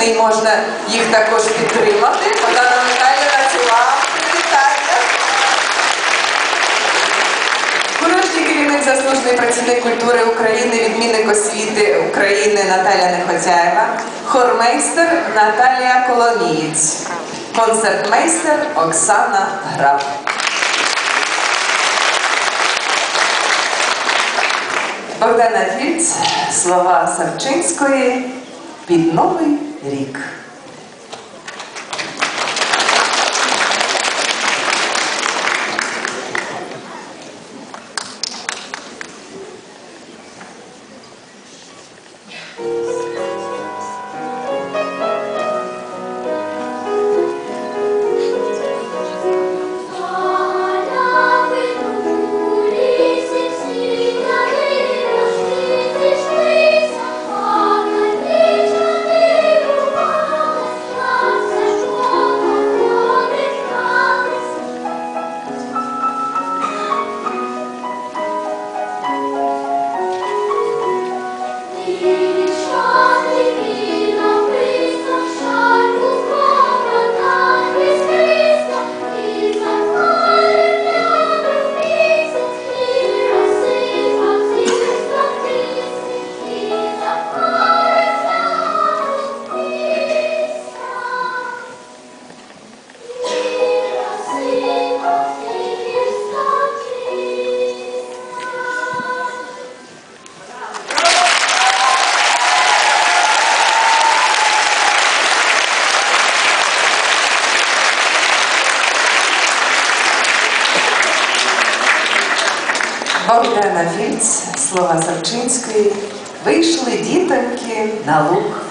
запрошений, можна їх також підтримати. Богдана Михайлівна, ціла привітання. Художній керівник, заслужений працівник культури України, відмінник освіти України Наталя Нехотяєва, хормейстер Наталія Коломієць, концертмейстер Оксана Граб. Богдана Фільц, слова Савчинської під Новий рік. Богдана Фільц, слова Савчинської, вийшли дітоньки на луг.